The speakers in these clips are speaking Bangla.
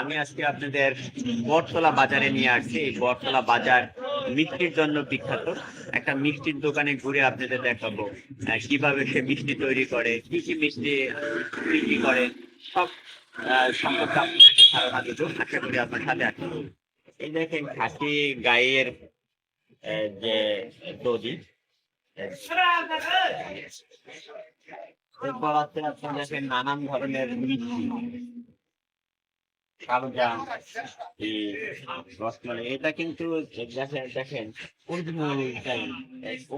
আমি আজকে আপনাদের বটতলা বাজারে নিয়ে আসছি। এই বটতলা বাজার মিষ্টির জন্য বিখ্যাত। একটা মিষ্টির দোকানে ঘুরে আপনাদের দেখাবো কীভাবে সে মিষ্টি তৈরি করে, কি কি মিষ্টি বিক্রি করে, সব আপনার সাথে এই দেখেন খাসি গায়ের যে দধি। এরপর আছে দেখেন নানান ধরনের এটা কিন্তু দেখেন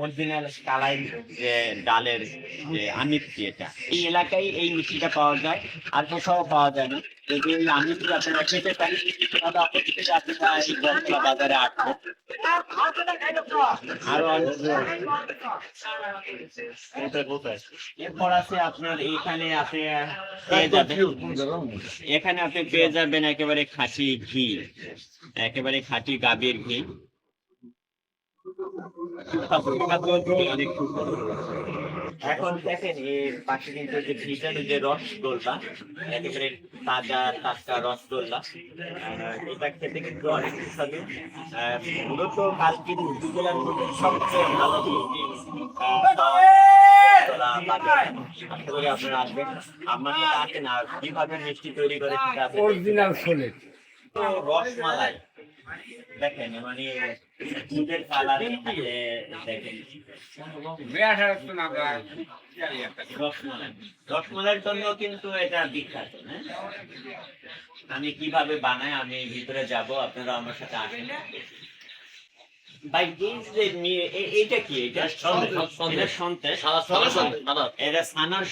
অরিজিনাল কালাই যে ডালের যে আমিত্তি এটা। এই এলাকায় এই মিষ্টিটা পাওয়া যায়, আর কোথাও পাওয়া যায় না। এই আপনারা খেতে পারেন আপনারা বাজারে আসবেন। আরও এরপর আছে আপনার এখানে আপনি পেয়ে যাবেন এখানে আপনি পেয়ে যাবেন একেবারে খাঁটি ঘি একেবারে খাঁটি গাভীর ঘি। এখন দেখেন এর পাশে কিন্তু যে ভিটানো যে রসগোল্লা একেবারে তাজা টাটকা রসগোল্লা এটা খেতে কিন্তু অনেক সুস্বাদু। মূলত কালকির জেলার মধ্যে সবচেয়ে ভালো আপনারা আসবেন। আমার আসেন আর কীভাবে মিষ্টি তৈরি করে সেটা আপনাদের অরিজিনাল রসমালাই। মানে এটা হ্যাঁ? আমি কীভাবে বানাই আমি ভিতরে যাব আপনারা আমার সাথে আসেন ভাই এই যে নি- এ- এইটা কি এটা এটা এটা সানার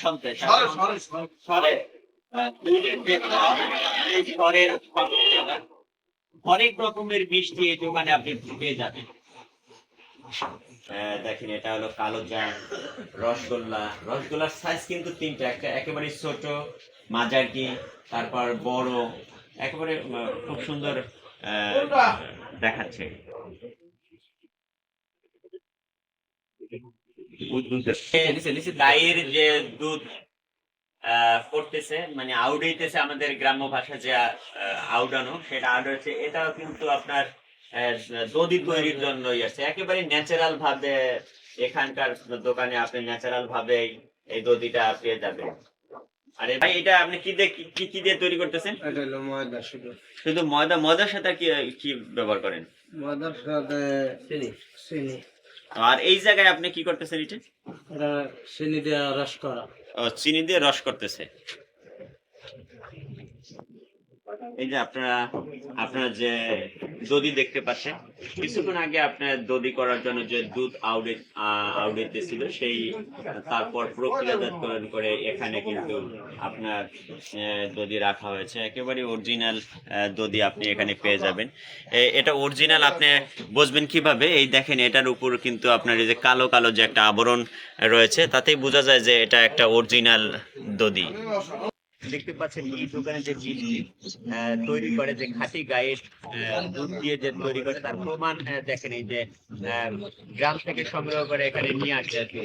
অনেক রকমের মিষ্টি এই দোকানে আপনি পেয়ে যাবেন। দেখেন এটা হলো কালো জাম রসগোল্লা। রসগোল্লার সাইজ কিন্তু তিনটা একটা একেবারে ছোট মাঝারি তারপর বড় একেবারে খুব সুন্দর আহ, দেখাচ্ছে। গায়ের যে দুধ করতেছে মানে আউডাইতেছে আমাদের গ্রাম্য ভাষা যে আউডানো সেটা আউডাচ্ছে এটাও কিন্তু আপনার দধি তৈরির জন্যই আছে একেবারে ন্যাচারাল ভাবে এখানকার দোকানে আপনি ন্যাচারাল ভাবে এই দধিটা পেয়ে যাবেন। আরে ভাই এটা আপনি কি দিয়ে কি- কি কি দিয়ে তৈরি করতেছেন? এটা হলো ময়দা শুধু শুধু ময়দা ময়দার সাথে কি কি ব্যবহার করেন? ময়দার সাথে চিনি। চিনি। আর এই জায়গায় আপনি কি করতেছেন এটা? এটা চিনি দিয়ে রস করা। চিনি দিয়ে রস করতেছে। এই যে আপনারা আপনারা যে দধি দেখতে পাচ্ছেন, কিছুক্ষণ আগে আপনার দদি করার জন্য যে দুধ আউডে আউডে ছিল সেই, তারপর প্রক্রিয়াজাতকরণ করে এখানে কিন্তু আপনার দধি রাখা হয়েছে। একেবারে অরিজিনাল দদি আপনি এখানে পেয়ে যাবেন। এটা অরিজিনাল আপনি বুঝবেন কীভাবে? এই দেখেন, এটার উপর কিন্তু আপনার এই যে কালো কালো যে একটা আবরণ রয়েছে, তাতেই বোঝা যায় যে এটা একটা অরিজিনাল দধি। দেখতে পাচ্ছেন এই দোকানে যে বিল তৈরি করে যে খাঁটি গায়ের দুধ দিয়ে যে তৈরি করে, তার প্রমাণ দেখেন এই যে গ্রাম থেকে সংগ্রহ করে এখানে নিয়ে আসে আর কি।